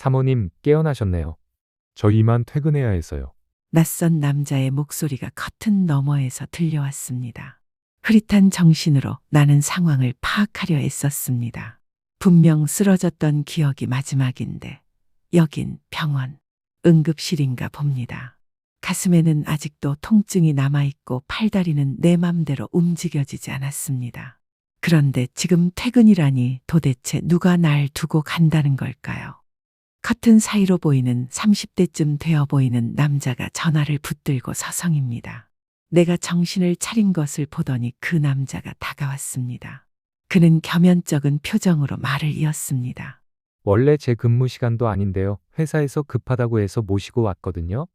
사모님 깨어나셨네요. 저 이만 퇴근해야 해서요. 낯선 남자의 목소리가 커튼 너머에서 들려왔습니다. 흐릿한 정신으로 나는 상황을 파악하려 애썼습니다. 분명 쓰러졌던 기억이 마지막인데 여긴 병원, 응급실인가 봅니다. 가슴에는 아직도 통증이 남아있고 팔다리는 내 맘대로 움직여지지 않았습니다. 그런데 지금 퇴근이라니 도대체 누가 날 두고 간다는 걸까요? 커튼 사이로 보이는 30대쯤 되어 보이는 남자가 전화를 붙들고 서성입니다. 내가 정신을 차린 것을 보더니 그 남자가 다가왔습니다. 그는 겸연쩍은 표정으로 말을 이었습니다. 원래 제 근무 시간도 아닌데요. 회사에서 급하다고 해서 모시고 왔거든요.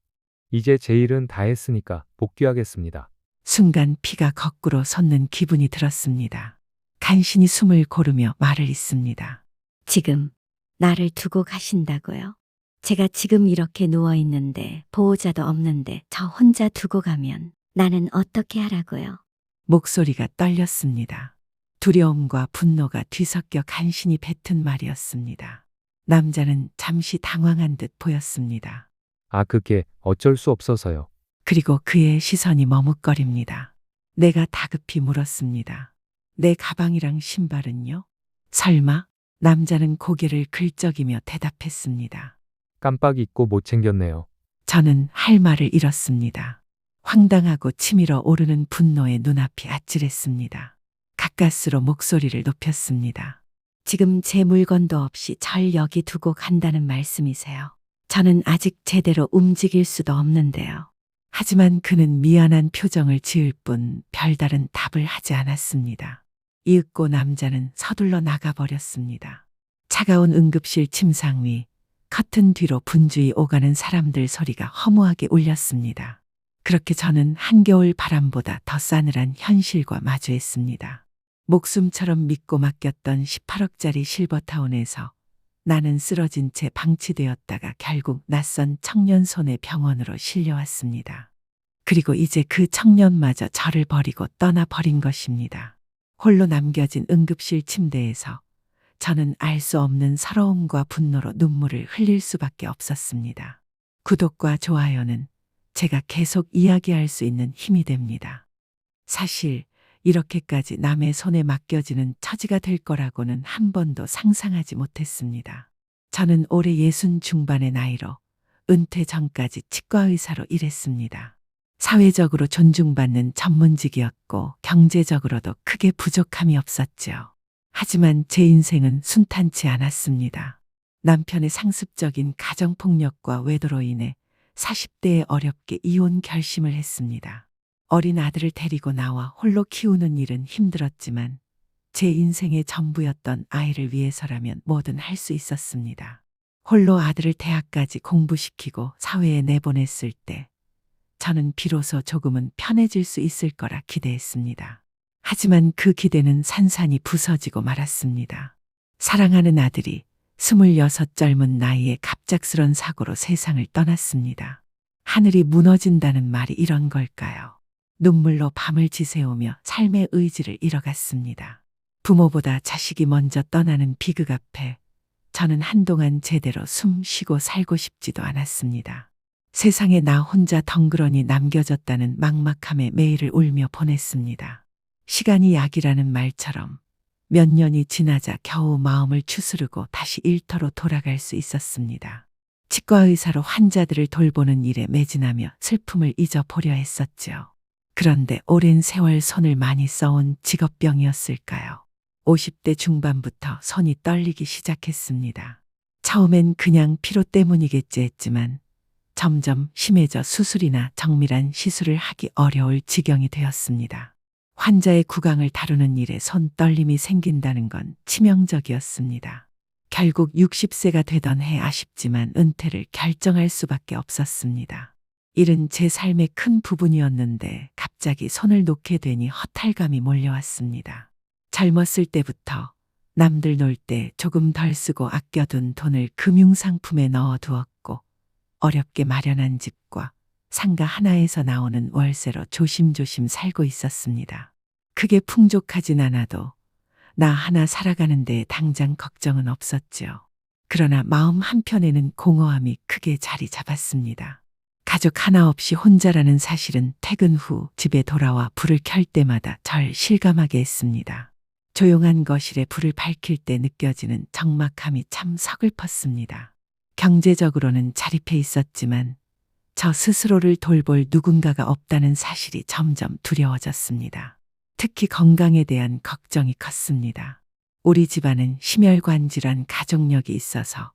이제 제 일은 다 했으니까 복귀하겠습니다. 순간 피가 거꾸로 솟는 기분이 들었습니다. 간신히 숨을 고르며 말을 잇습니다. 지금 나를 두고 가신다고요? 제가 지금 이렇게 누워 있는데 보호자도 없는데 저 혼자 두고 가면 나는 어떻게 하라고요? 목소리가 떨렸습니다. 두려움과 분노가 뒤섞여 간신히 뱉은 말이었습니다. 남자는 잠시 당황한 듯 보였습니다. 아, 그게 어쩔 수 없어서요. 그리고 그의 시선이 머뭇거립니다. 내가 다급히 물었습니다. 내 가방이랑 신발은요? 설마? 남자는 고개를 긁적이며 대답했습니다. 깜빡 잊고 못 챙겼네요. 저는 할 말을 잃었습니다. 황당하고 치밀어 오르는 분노에 눈앞이 아찔했습니다. 가까스로 목소리를 높였습니다. 지금 제 물건도 없이 절 여기 두고 간다는 말씀이세요. 저는 아직 제대로 움직일 수도 없는데요. 하지만 그는 미안한 표정을 지을 뿐 별다른 답을 하지 않았습니다. 이윽고 남자는 서둘러 나가버렸습니다. 차가운 응급실 침상 위 커튼 뒤로 분주히 오가는 사람들 소리가 허무하게 울렸습니다. 그렇게 저는 한겨울 바람보다 더 싸늘한 현실과 마주했습니다. 목숨처럼 믿고 맡겼던 18억짜리 실버타운에서 나는 쓰러진 채 방치되었다가 결국 낯선 청년 손의 병원으로 실려왔습니다. 그리고 이제 그 청년마저 저를 버리고 떠나버린 것입니다. 홀로 남겨진 응급실 침대에서 저는 알 수 없는 서러움과 분노로 눈물을 흘릴 수밖에 없었습니다. 구독과 좋아요는 제가 계속 이야기할 수 있는 힘이 됩니다. 사실 이렇게까지 남의 손에 맡겨지는 처지가 될 거라고는 한 번도 상상하지 못했습니다. 저는 올해 예순 중반의 나이로 은퇴 전까지 치과 의사로 일했습니다. 사회적으로 존중받는 전문직이었고 경제적으로도 크게 부족함이 없었죠. 하지만 제 인생은 순탄치 않았습니다. 남편의 상습적인 가정폭력과 외도로 인해 40대에 어렵게 이혼 결심을 했습니다. 어린 아들을 데리고 나와 홀로 키우는 일은 힘들었지만 제 인생의 전부였던 아이를 위해서라면 뭐든 할 수 있었습니다. 홀로 아들을 대학까지 공부시키고 사회에 내보냈을 때 저는 비로소 조금은 편해질 수 있을 거라 기대했습니다. 하지만 그 기대는 산산이 부서지고 말았습니다. 사랑하는 아들이 스물여섯 젊은 나이에 갑작스런 사고로 세상을 떠났습니다. 하늘이 무너진다는 말이 이런 걸까요? 눈물로 밤을 지새우며 삶의 의지를 잃어갔습니다. 부모보다 자식이 먼저 떠나는 비극 앞에 저는 한동안 제대로 숨 쉬고 살고 싶지도 않았습니다. 세상에 나 혼자 덩그러니 남겨졌다는 막막함에 매일을 울며 보냈습니다. 시간이 약이라는 말처럼 몇 년이 지나자 겨우 마음을 추스르고 다시 일터로 돌아갈 수 있었습니다. 치과 의사로 환자들을 돌보는 일에 매진하며 슬픔을 잊어보려 했었죠. 그런데 오랜 세월 손을 많이 써온 직업병이었을까요? 50대 중반부터 손이 떨리기 시작했습니다. 처음엔 그냥 피로 때문이겠지 했지만 점점 심해져 수술이나 정밀한 시술을 하기 어려울 지경이 되었습니다. 환자의 구강을 다루는 일에 손 떨림이 생긴다는 건 치명적이었습니다. 결국 60세가 되던 해 아쉽지만 은퇴를 결정할 수밖에 없었습니다. 일은 제 삶의 큰 부분이었는데 갑자기 손을 놓게 되니 허탈감이 몰려왔습니다. 젊었을 때부터 남들 놀 때 조금 덜 쓰고 아껴둔 돈을 금융상품에 넣어두었고 어렵게 마련한 집과 상가 하나에서 나오는 월세로 조심조심 살고 있었습니다. 크게 풍족하진 않아도 나 하나 살아가는데 당장 걱정은 없었죠. 그러나 마음 한편에는 공허함이 크게 자리 잡았습니다. 가족 하나 없이 혼자라는 사실은 퇴근 후 집에 돌아와 불을 켤 때마다 절 실감하게 했습니다. 조용한 거실에 불을 밝힐 때 느껴지는 적막함이 참 서글펐습니다. 경제적으로는 자립해 있었지만 저 스스로를 돌볼 누군가가 없다는 사실이 점점 두려워졌습니다. 특히 건강에 대한 걱정이 컸습니다. 우리 집안은 심혈관 질환 가족력이 있어서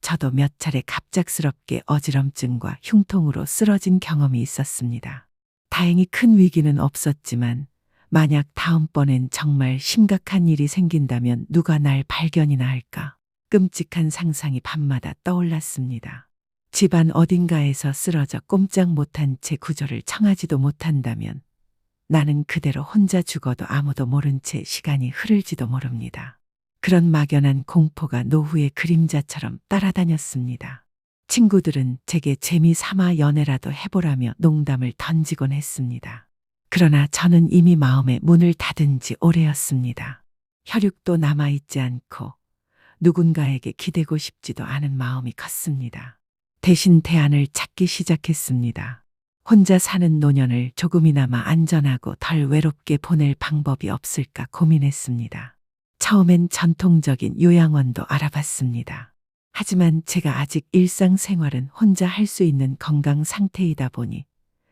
저도 몇 차례 갑작스럽게 어지럼증과 흉통으로 쓰러진 경험이 있었습니다. 다행히 큰 위기는 없었지만 만약 다음번엔 정말 심각한 일이 생긴다면 누가 날 발견이나 할까? 끔찍한 상상이 밤마다 떠올랐습니다. 집안 어딘가에서 쓰러져 꼼짝 못한 채 구조를 청하지도 못한다면 나는 그대로 혼자 죽어도 아무도 모른 채 시간이 흐를지도 모릅니다. 그런 막연한 공포가 노후의 그림자처럼 따라다녔습니다. 친구들은 제게 재미 삼아 연애라도 해보라며 농담을 던지곤 했습니다. 그러나 저는 이미 마음의 문을 닫은 지 오래였습니다. 혈육도 남아있지 않고 누군가에게 기대고 싶지도 않은 마음이 컸습니다. 대신 대안을 찾기 시작했습니다. 혼자 사는 노년을 조금이나마 안전하고 덜 외롭게 보낼 방법이 없을까 고민했습니다. 처음엔 전통적인 요양원도 알아봤습니다. 하지만 제가 아직 일상생활은 혼자 할 수 있는 건강 상태이다 보니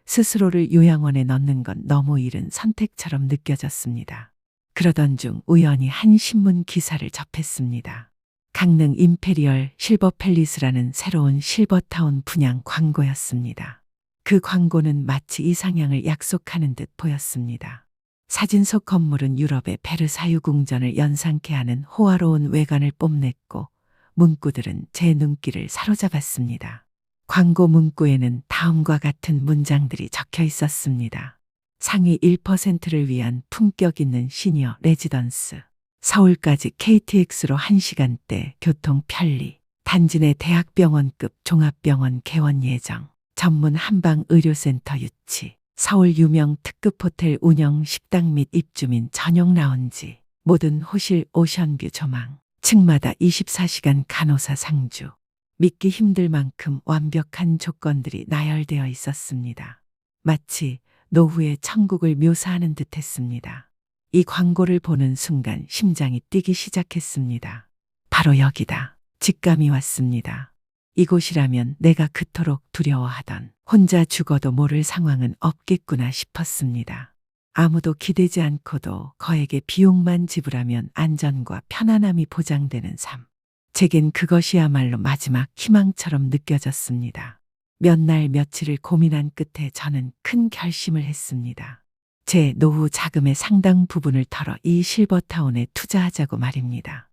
스스로를 요양원에 넣는 건 너무 이른 선택처럼 느껴졌습니다. 그러던 중 우연히 한 신문 기사를 접했습니다. 강릉 임페리얼 실버 팰리스라는 새로운 실버타운 분양 광고였습니다. 그 광고는 마치 이상향을 약속하는 듯 보였습니다. 사진 속 건물은 유럽의 베르사유 궁전을 연상케 하는 호화로운 외관을 뽐냈고 문구들은 제 눈길을 사로잡았습니다. 광고 문구에는 다음과 같은 문장들이 적혀 있었습니다. 상위 1%를 위한 품격 있는 시니어 레지던스. 서울까지 KTX로 1시간대 교통 편리. 단지 내 대학병원급 종합병원 개원 예정. 전문 한방 의료센터 유치. 서울 유명 특급 호텔 운영 식당 및 입주민 전용 라운지. 모든 호실 오션뷰 조망. 층마다 24시간 간호사 상주. 믿기 힘들 만큼 완벽한 조건들이 나열되어 있었습니다. 마치 노후의 천국을 묘사하는 듯 했습니다. 이 광고를 보는 순간 심장이 뛰기 시작했습니다. 바로 여기다. 직감이 왔습니다. 이곳이라면 내가 그토록 두려워하던 혼자 죽어도 모를 상황은 없겠구나 싶었습니다. 아무도 기대지 않고도 거액의 비용만 지불하면 안전과 편안함이 보장되는 삶. 제겐 그것이야말로 마지막 희망처럼 느껴졌습니다. 몇 날 며칠을 고민한 끝에 저는 큰 결심을 했습니다. 제 노후 자금의 상당 부분을 털어 이 실버타운에 투자하자고 말입니다.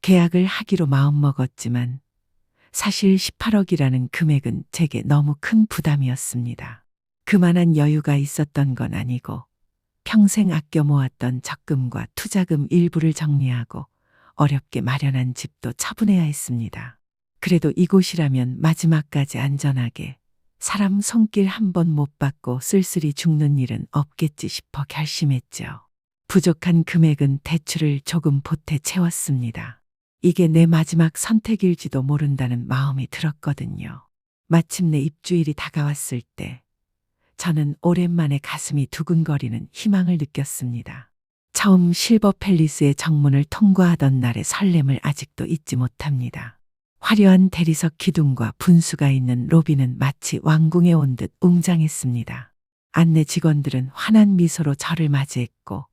계약을 하기로 마음먹었지만 사실 18억이라는 금액은 제게 너무 큰 부담이었습니다. 그만한 여유가 있었던 건 아니고 평생 아껴 모았던 적금과 투자금 일부를 정리하고 어렵게 마련한 집도 처분해야 했습니다. 그래도 이곳이라면 마지막까지 안전하게 사람 손길 한 번 못 받고 쓸쓸히 죽는 일은 없겠지 싶어 결심했죠. 부족한 금액은 대출을 조금 보태 채웠습니다. 이게 내 마지막 선택일지도 모른다는 마음이 들었거든요. 마침내 입주일이 다가왔을 때 저는 오랜만에 가슴이 두근거리는 희망을 느꼈습니다. 처음 실버 팰리스의 정문을 통과하던 날의 설렘을 아직도 잊지 못합니다. 화려한 대리석 기둥과 분수가 있는 로비는 마치 왕궁에 온 듯 웅장했습니다. 안내 직원들은 환한 미소로 저를 맞이했고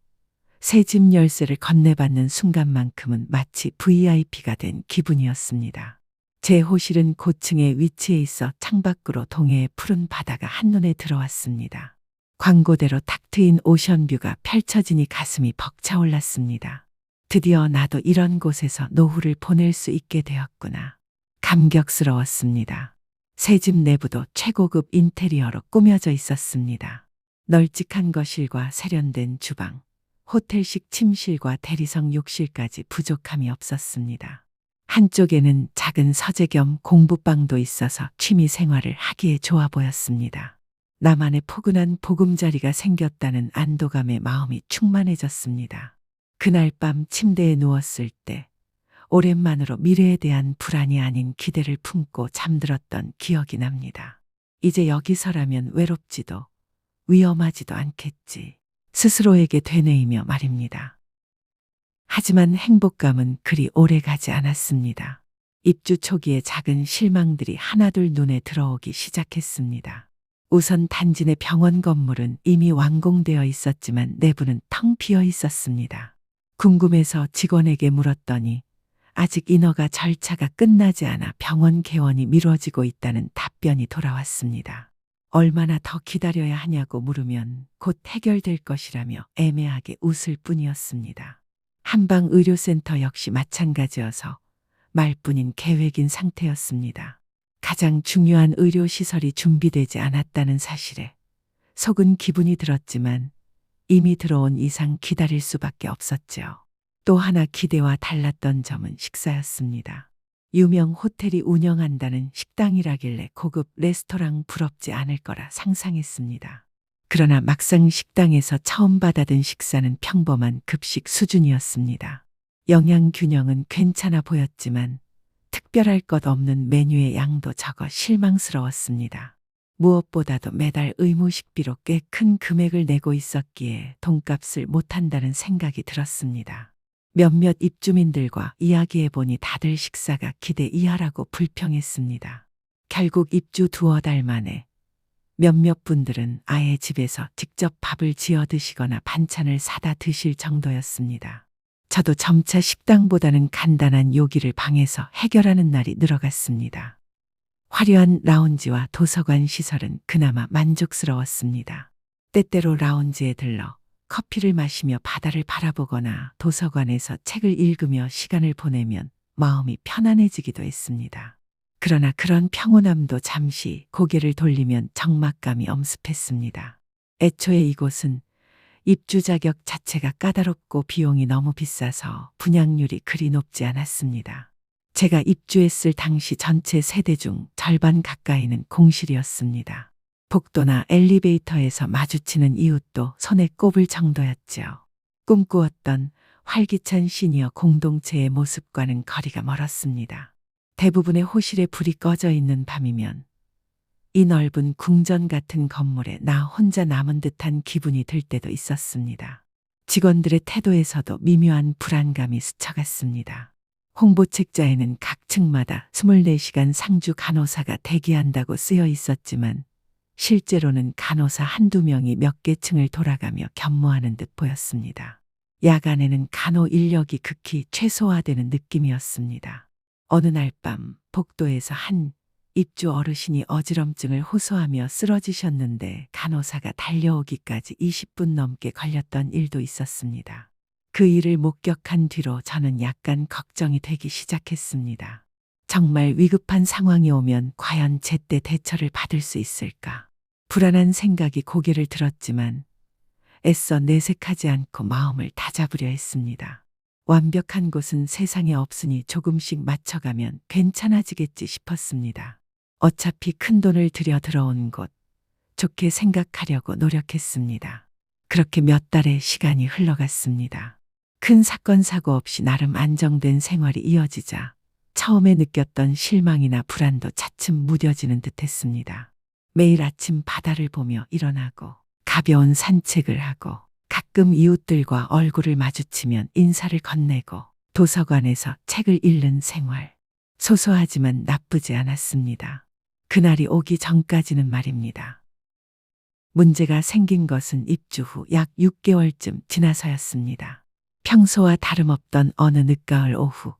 새 집 열쇠를 건네받는 순간만큼은 마치 VIP가 된 기분이었습니다. 제 호실은 고층에 위치해 있어 창밖으로 동해의 푸른 바다가 한눈에 들어왔습니다. 광고대로 탁 트인 오션뷰가 펼쳐지니 가슴이 벅차올랐습니다. 드디어 나도 이런 곳에서 노후를 보낼 수 있게 되었구나. 감격스러웠습니다. 새 집 내부도 최고급 인테리어로 꾸며져 있었습니다. 널찍한 거실과 세련된 주방, 호텔식 침실과 대리석 욕실까지 부족함이 없었습니다. 한쪽에는 작은 서재 겸 공부방도 있어서 취미 생활을 하기에 좋아 보였습니다. 나만의 포근한 보금자리가 생겼다는 안도감에 마음이 충만해졌습니다. 그날 밤 침대에 누웠을 때 오랜만으로 미래에 대한 불안이 아닌 기대를 품고 잠들었던 기억이 납니다. 이제 여기서라면 외롭지도 위험하지도 않겠지. 스스로에게 되뇌이며 말입니다. 하지만 행복감은 그리 오래 가지 않았습니다. 입주 초기에 작은 실망들이 하나둘 눈에 들어오기 시작했습니다. 우선 단지 내 병원 건물은 이미 완공되어 있었지만 내부는 텅 비어 있었습니다. 궁금해서 직원에게 물었더니 아직 인허가 절차가 끝나지 않아 병원 개원이 미뤄지고 있다는 답변이 돌아왔습니다. 얼마나 더 기다려야 하냐고 물으면 곧 해결될 것이라며 애매하게 웃을 뿐이었습니다. 한방 의료센터 역시 마찬가지여서 말뿐인 계획인 상태였습니다. 가장 중요한 의료시설이 준비되지 않았다는 사실에 속은 기분이 들었지만 이미 들어온 이상 기다릴 수밖에 없었죠. 또 하나 기대와 달랐던 점은 식사였습니다. 유명 호텔이 운영한다는 식당이라길래 고급 레스토랑 부럽지 않을 거라 상상했습니다. 그러나 막상 식당에서 처음 받아든 식사는 평범한 급식 수준이었습니다. 영양 균형은 괜찮아 보였지만 특별할 것 없는 메뉴의 양도 적어 실망스러웠습니다. 무엇보다도 매달 의무 식비로 꽤 큰 금액을 내고 있었기에 돈값을 못한다는 생각이 들었습니다. 몇몇 입주민들과 이야기해보니 다들 식사가 기대 이하라고 불평했습니다. 결국 입주 두어 달 만에 몇몇 분들은 아예 집에서 직접 밥을 지어 드시거나 반찬을 사다 드실 정도였습니다. 저도 점차 식당보다는 간단한 요기를 방에서 해결하는 날이 늘어갔습니다. 화려한 라운지와 도서관 시설은 그나마 만족스러웠습니다. 때때로 라운지에 들러 커피를 마시며 바다를 바라보거나 도서관에서 책을 읽으며 시간을 보내면 마음이 편안해지기도 했습니다. 그러나 그런 평온함도 잠시 고개를 돌리면 적막감이 엄습했습니다. 애초에 이곳은 입주 자격 자체가 까다롭고 비용이 너무 비싸서 분양률이 그리 높지 않았습니다. 제가 입주했을 당시 전체 세대 중 절반 가까이는 공실이었습니다. 복도나 엘리베이터에서 마주치는 이웃도 손에 꼽을 정도였죠. 꿈꾸었던 활기찬 시니어 공동체의 모습과는 거리가 멀었습니다. 대부분의 호실에 불이 꺼져 있는 밤이면 이 넓은 궁전 같은 건물에 나 혼자 남은 듯한 기분이 들 때도 있었습니다. 직원들의 태도에서도 미묘한 불안감이 스쳐갔습니다. 홍보책자에는 각 층마다 24시간 상주 간호사가 대기한다고 쓰여 있었지만 실제로는 간호사 한두 명이 몇 개 층을 돌아가며 견무하는 듯 보였습니다. 야간에는 간호 인력이 극히 최소화되는 느낌이었습니다. 어느 날 밤 복도에서 한 입주 어르신이 어지럼증을 호소하며 쓰러지셨는데 간호사가 달려오기까지 20분 넘게 걸렸던 일도 있었습니다. 그 일을 목격한 뒤로 저는 약간 걱정이 되기 시작했습니다. 정말 위급한 상황이 오면 과연 제때 대처를 받을 수 있을까? 불안한 생각이 고개를 들었지만 애써 내색하지 않고 마음을 다잡으려 했습니다. 완벽한 곳은 세상에 없으니 조금씩 맞춰가면 괜찮아지겠지 싶었습니다. 어차피 큰 돈을 들여 들어온 곳, 좋게 생각하려고 노력했습니다. 그렇게 몇 달의 시간이 흘러갔습니다. 큰 사건 사고 없이 나름 안정된 생활이 이어지자 처음에 느꼈던 실망이나 불안도 차츰 무뎌지는 듯 했습니다. 매일 아침 바다를 보며 일어나고 가벼운 산책을 하고 가끔 이웃들과 얼굴을 마주치면 인사를 건네고 도서관에서 책을 읽는 생활. 소소하지만 나쁘지 않았습니다. 그날이 오기 전까지는 말입니다. 문제가 생긴 것은 입주 후 약 6개월쯤 지나서였습니다. 평소와 다름없던 어느 늦가을 오후,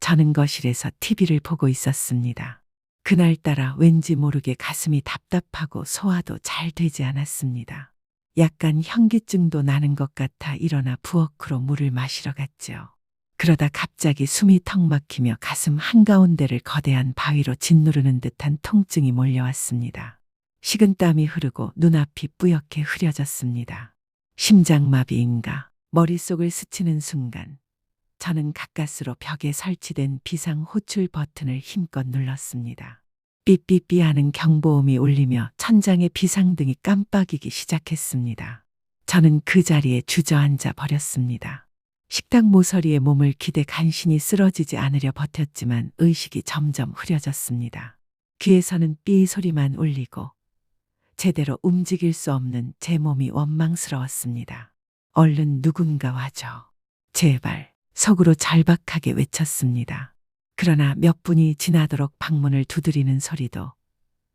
저는 거실에서 TV를 보고 있었습니다. 그날따라 왠지 모르게 가슴이 답답하고 소화도 잘 되지 않았습니다. 약간 현기증도 나는 것 같아 일어나 부엌으로 물을 마시러 갔죠. 그러다 갑자기 숨이 턱 막히며 가슴 한가운데를 거대한 바위로 짓누르는 듯한 통증이 몰려왔습니다. 식은땀이 흐르고 눈앞이 뿌옇게 흐려졌습니다. 심장마비인가 머릿속을 스치는 순간 저는 가까스로 벽에 설치된 비상 호출 버튼을 힘껏 눌렀습니다. 삐삐삐 하는 경보음이 울리며 천장의 비상등이 깜빡이기 시작했습니다. 저는 그 자리에 주저앉아 버렸습니다. 식탁 모서리에 몸을 기대 간신히 쓰러지지 않으려 버텼지만 의식이 점점 흐려졌습니다. 귀에서는 삐 소리만 울리고 제대로 움직일 수 없는 제 몸이 원망스러웠습니다. 얼른 누군가 와줘. 제발 속으로 절박하게 외쳤습니다. 그러나 몇 분이 지나도록 방문을 두드리는 소리도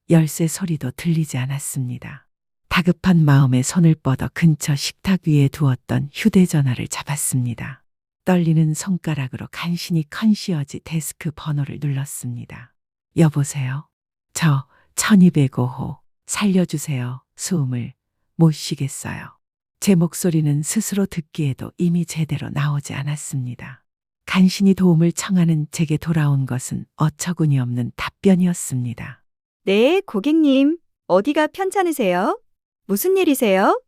열쇠 소리도 들리지 않았습니다. 다급한 마음에 손을 뻗어 근처 식탁 위에 두었던 휴대전화를 잡았습니다. 떨리는 손가락으로 간신히 컨시어지 데스크 번호를 눌렀습니다. 여보세요? 저 1205호 살려주세요. 숨을 못 쉬겠어요. 제 목소리는 스스로 듣기에도 이미 제대로 나오지 않았습니다. 간신히 도움을 청하는 제게 돌아온 것은 어처구니 없는 답변이었습니다. 네, 고객님. 어디가 편찮으세요? 무슨 일이세요?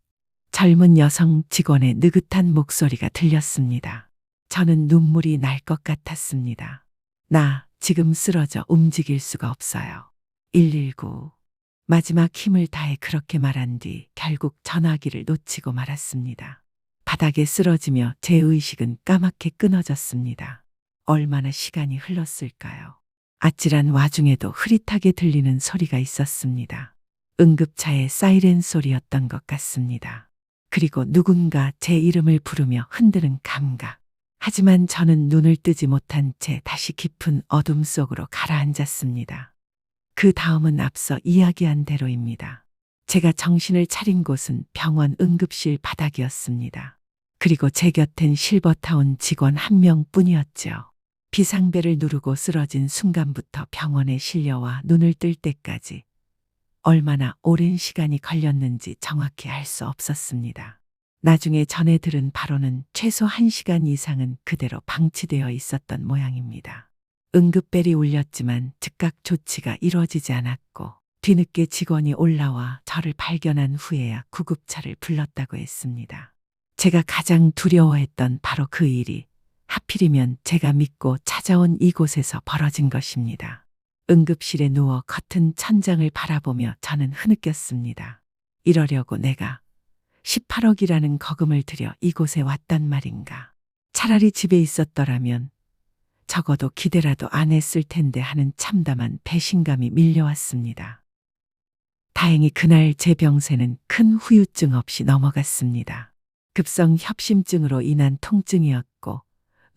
젊은 여성 직원의 느긋한 목소리가 들렸습니다. 저는 눈물이 날 것 같았습니다. 나 지금 쓰러져 움직일 수가 없어요. 119. 마지막 힘을 다해 그렇게 말한 뒤 결국 전화기를 놓치고 말았습니다. 바닥에 쓰러지며 제 의식은 까맣게 끊어졌습니다. 얼마나 시간이 흘렀을까요? 아찔한 와중에도 흐릿하게 들리는 소리가 있었습니다. 응급차의 사이렌 소리였던 것 같습니다. 그리고 누군가 제 이름을 부르며 흔드는 감각. 하지만 저는 눈을 뜨지 못한 채 다시 깊은 어둠 속으로 가라앉았습니다. 그 다음은 앞서 이야기한 대로입니다. 제가 정신을 차린 곳은 병원 응급실 바닥이었습니다. 그리고 제 곁엔 실버타운 직원 한 명뿐이었죠. 비상벨을 누르고 쓰러진 순간부터 병원에 실려와 눈을 뜰 때까지 얼마나 오랜 시간이 걸렸는지 정확히 알 수 없었습니다. 나중에 전해 들은 바로는 최소 1시간 이상은 그대로 방치되어 있었던 모양입니다. 응급벨이 울렸지만 즉각 조치가 이루어지지 않았고 뒤늦게 직원이 올라와 저를 발견한 후에야 구급차를 불렀다고 했습니다. 제가 가장 두려워했던 바로 그 일이 하필이면 제가 믿고 찾아온 이곳에서 벌어진 것입니다. 응급실에 누워 커튼 천장을 바라보며 저는 흐느꼈습니다. 이러려고 내가 18억이라는 거금을 들여 이곳에 왔단 말인가. 차라리 집에 있었더라면 적어도 기대라도 안 했을 텐데 하는 참담한 배신감이 밀려왔습니다. 다행히 그날 제 병세는 큰 후유증 없이 넘어갔습니다. 급성 협심증으로 인한 통증이었고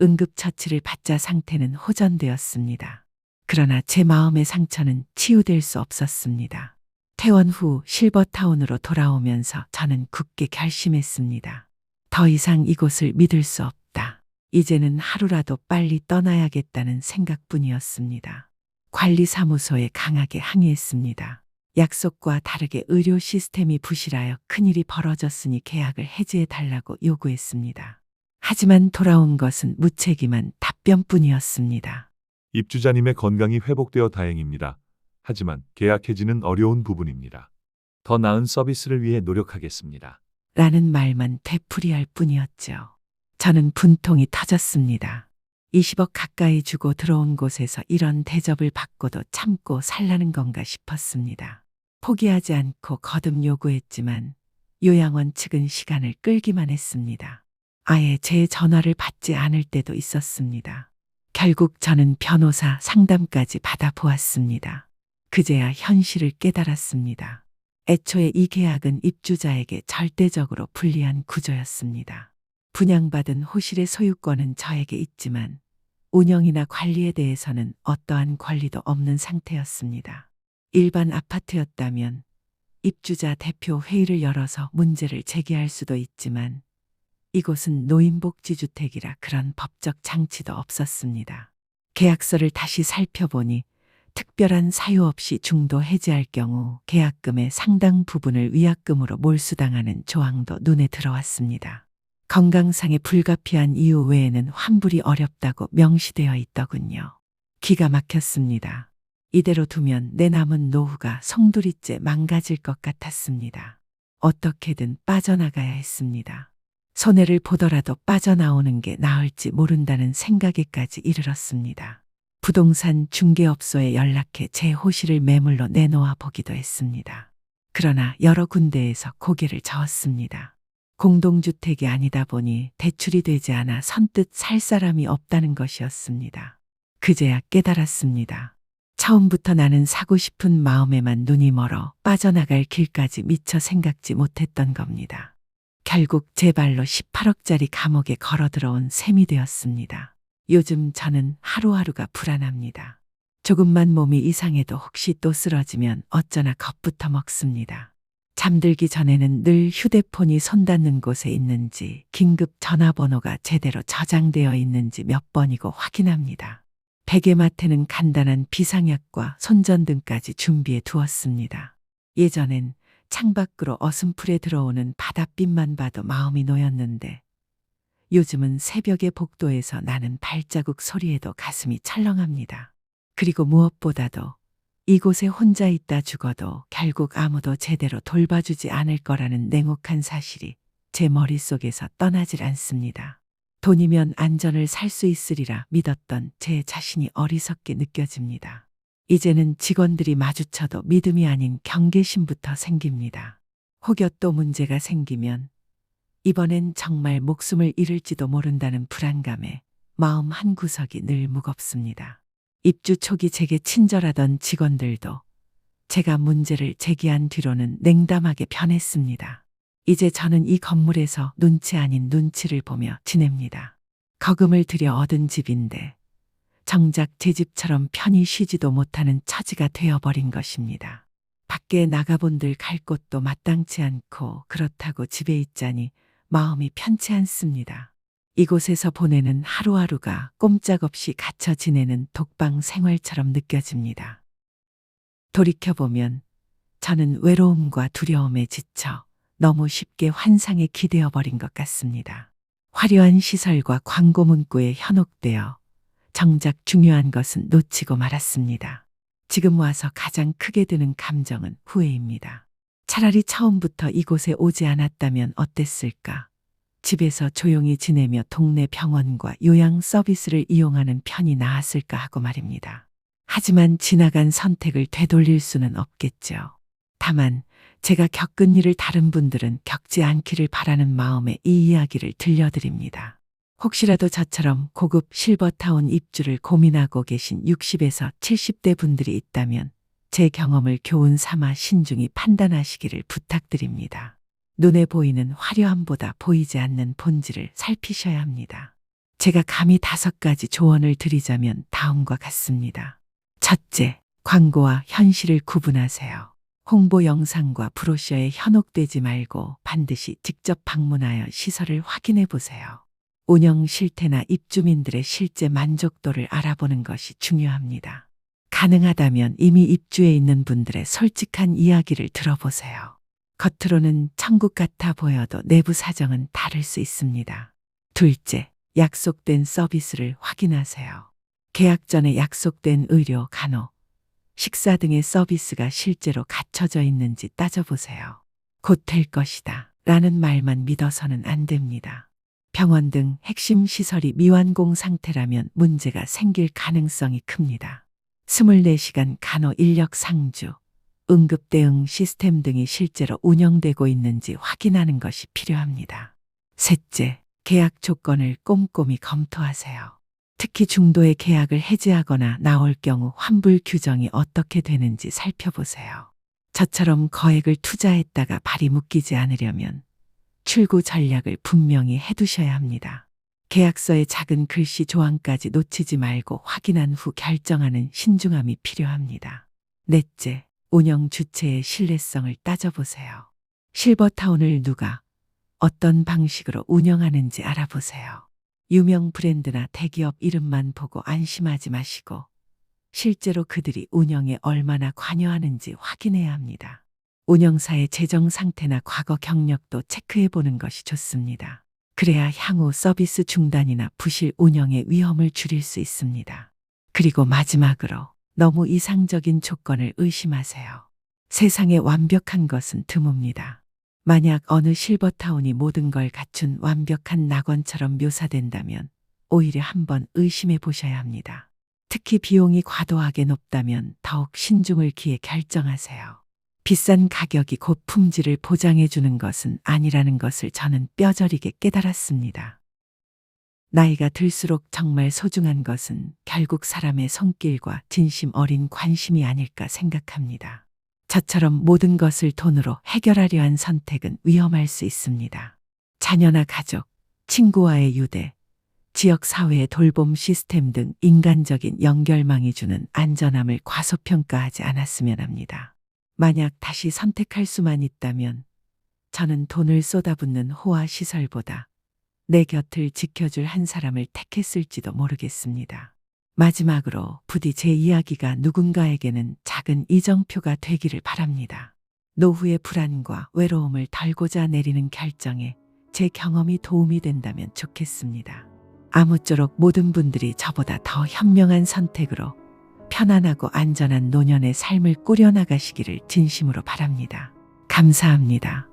응급처치를 받자 상태는 호전되었습니다. 그러나 제 마음의 상처는 치유될 수 없었습니다. 퇴원 후 실버타운으로 돌아오면서 저는 굳게 결심했습니다. 더 이상 이곳을 믿을 수 없다. 이제는 하루라도 빨리 떠나야겠다는 생각뿐이었습니다. 관리사무소에 강하게 항의했습니다. 약속과 다르게 의료 시스템이 부실하여 큰일이 벌어졌으니 계약을 해지해 달라고 요구했습니다. 하지만 돌아온 것은 무책임한 답변뿐이었습니다. 입주자님의 건강이 회복되어 다행입니다. 하지만 계약 해지는 어려운 부분입니다. 더 나은 서비스를 위해 노력하겠습니다. 라는 말만 되풀이할 뿐이었죠. 저는 분통이 터졌습니다. 20억 가까이 주고 들어온 곳에서 이런 대접을 받고도 참고 살라는 건가 싶었습니다. 포기하지 않고 거듭 요구했지만 요양원 측은 시간을 끌기만 했습니다. 아예 제 전화를 받지 않을 때도 있었습니다. 결국 저는 변호사 상담까지 받아보았습니다. 그제야 현실을 깨달았습니다. 애초에 이 계약은 입주자에게 절대적으로 불리한 구조였습니다. 분양받은 호실의 소유권은 저에게 있지만 운영이나 관리에 대해서는 어떠한 권리도 없는 상태였습니다. 일반 아파트였다면 입주자 대표 회의를 열어서 문제를 제기할 수도 있지만 이곳은 노인복지주택이라 그런 법적 장치도 없었습니다. 계약서를 다시 살펴보니 특별한 사유 없이 중도 해지할 경우 계약금의 상당 부분을 위약금으로 몰수당하는 조항도 눈에 들어왔습니다. 건강상의 불가피한 이유 외에는 환불이 어렵다고 명시되어 있더군요. 기가 막혔습니다. 이대로 두면 내 남은 노후가 송두리째 망가질 것 같았습니다. 어떻게든 빠져나가야 했습니다. 손해를 보더라도 빠져나오는 게 나을지 모른다는 생각에까지 이르렀습니다. 부동산 중개업소에 연락해 제 호실을 매물로 내놓아 보기도 했습니다. 그러나 여러 군데에서 고개를 저었습니다. 공동주택이 아니다 보니 대출이 되지 않아 선뜻 살 사람이 없다는 것이었습니다. 그제야 깨달았습니다. 처음부터 나는 사고 싶은 마음에만 눈이 멀어 빠져나갈 길까지 미처 생각지 못했던 겁니다. 결국 제 발로 18억짜리 감옥에 걸어 들어온 셈이 되었습니다. 요즘 저는 하루하루가 불안합니다. 조금만 몸이 이상해도 혹시 또 쓰러지면 어쩌나 겁부터 먹습니다. 잠들기 전에는 늘 휴대폰이 손 닿는 곳에 있는지 긴급 전화번호가 제대로 저장되어 있는지 몇 번이고 확인합니다. 베개맡에는 간단한 비상약과 손전등까지 준비해 두었습니다. 예전엔 창밖으로 어슴풀에 들어오는 바닷빛만 봐도 마음이 놓였는데 요즘은 새벽의 복도에서 나는 발자국 소리에도 가슴이 철렁합니다. 그리고 무엇보다도 이곳에 혼자 있다 죽어도 결국 아무도 제대로 돌봐주지 않을 거라는 냉혹한 사실이 제 머릿속에서 떠나질 않습니다. 돈이면 안전을 살 수 있으리라 믿었던 제 자신이 어리석게 느껴집니다. 이제는 직원들이 마주쳐도 믿음이 아닌 경계심부터 생깁니다. 혹여 또 문제가 생기면 이번엔 정말 목숨을 잃을지도 모른다는 불안감에 마음 한 구석이 늘 무겁습니다. 입주 초기 제게 친절하던 직원들도 제가 문제를 제기한 뒤로는 냉담하게 변했습니다. 이제 저는 이 건물에서 눈치 아닌 눈치를 보며 지냅니다. 거금을 들여 얻은 집인데 정작 제 집처럼 편히 쉬지도 못하는 처지가 되어버린 것입니다. 밖에 나가본들 갈 곳도 마땅치 않고 그렇다고 집에 있자니 마음이 편치 않습니다. 이곳에서 보내는 하루하루가 꼼짝없이 갇혀 지내는 독방 생활처럼 느껴집니다. 돌이켜보면 저는 외로움과 두려움에 지쳐 너무 쉽게 환상에 기대어 버린 것 같습니다. 화려한 시설과 광고 문구에 현혹되어 정작 중요한 것은 놓치고 말았습니다. 지금 와서 가장 크게 드는 감정은 후회입니다. 차라리 처음부터 이곳에 오지 않았다면 어땠을까? 집에서 조용히 지내며 동네 병원과 요양 서비스를 이용하는 편이 나았을까 하고 말입니다. 하지만 지나간 선택을 되돌릴 수는 없겠죠. 다만 제가 겪은 일을 다른 분들은 겪지 않기를 바라는 마음에 이 이야기를 들려드립니다. 혹시라도 저처럼 고급 실버타운 입주를 고민하고 계신 60에서 70대 분들이 있다면 제 경험을 교훈 삼아 신중히 판단하시기를 부탁드립니다. 눈에 보이는 화려함보다 보이지 않는 본질을 살피셔야 합니다. 제가 감히 다섯 가지 조언을 드리자면 다음과 같습니다. 첫째, 광고와 현실을 구분하세요. 홍보 영상과 브로셔에 현혹되지 말고 반드시 직접 방문하여 시설을 확인해 보세요. 운영 실태나 입주민들의 실제 만족도를 알아보는 것이 중요합니다. 가능하다면 이미 입주해 있는 분들의 솔직한 이야기를 들어보세요. 겉으로는 천국 같아 보여도 내부 사정은 다를 수 있습니다. 둘째, 약속된 서비스를 확인하세요. 계약 전에 약속된 의료, 간호, 식사 등의 서비스가 실제로 갖춰져 있는지 따져보세요. 곧 될 것이다. 라는 말만 믿어서는 안 됩니다. 병원 등 핵심 시설이 미완공 상태라면 문제가 생길 가능성이 큽니다. 24시간 간호 인력 상주, 응급 대응 시스템 등이 실제로 운영되고 있는지 확인하는 것이 필요합니다. 셋째, 계약 조건을 꼼꼼히 검토하세요. 특히 중도의 계약을 해지하거나 나올 경우 환불 규정이 어떻게 되는지 살펴보세요. 저처럼 거액을 투자했다가 발이 묶이지 않으려면 출구 전략을 분명히 해두셔야 합니다. 계약서의 작은 글씨 조항까지 놓치지 말고 확인한 후 결정하는 신중함이 필요합니다. 넷째, 운영 주체의 신뢰성을 따져보세요. 실버타운을 누가 어떤 방식으로 운영하는지 알아보세요. 유명 브랜드나 대기업 이름만 보고 안심하지 마시고 실제로 그들이 운영에 얼마나 관여하는지 확인해야 합니다. 운영사의 재정 상태나 과거 경력도 체크해 보는 것이 좋습니다. 그래야 향후 서비스 중단이나 부실 운영의 위험을 줄일 수 있습니다. 그리고 마지막으로 너무 이상적인 조건을 의심하세요. 세상에 완벽한 것은 드뭅니다. 만약 어느 실버타운이 모든 걸 갖춘 완벽한 낙원처럼 묘사된다면 오히려 한번 의심해 보셔야 합니다. 특히 비용이 과도하게 높다면 더욱 신중을 기해 결정하세요. 비싼 가격이 곧 품질을 보장해 주는 것은 아니라는 것을 저는 뼈저리게 깨달았습니다. 나이가 들수록 정말 소중한 것은 결국 사람의 손길과 진심 어린 관심이 아닐까 생각합니다. 저처럼 모든 것을 돈으로 해결하려 한 선택은 위험할 수 있습니다. 자녀나 가족, 친구와의 유대, 지역 사회의 돌봄 시스템 등 인간적인 연결망이 주는 안전함을 과소평가하지 않았으면 합니다. 만약 다시 선택할 수만 있다면 저는 돈을 쏟아붓는 호화 시설보다 내 곁을 지켜줄 한 사람을 택했을지도 모르겠습니다. 마지막으로 부디 제 이야기가 누군가에게는 작은 이정표가 되기를 바랍니다. 노후의 불안과 외로움을 덜고자 내리는 결정에 제 경험이 도움이 된다면 좋겠습니다. 아무쪼록 모든 분들이 저보다 더 현명한 선택으로 편안하고 안전한 노년의 삶을 꾸려나가시기를 진심으로 바랍니다. 감사합니다.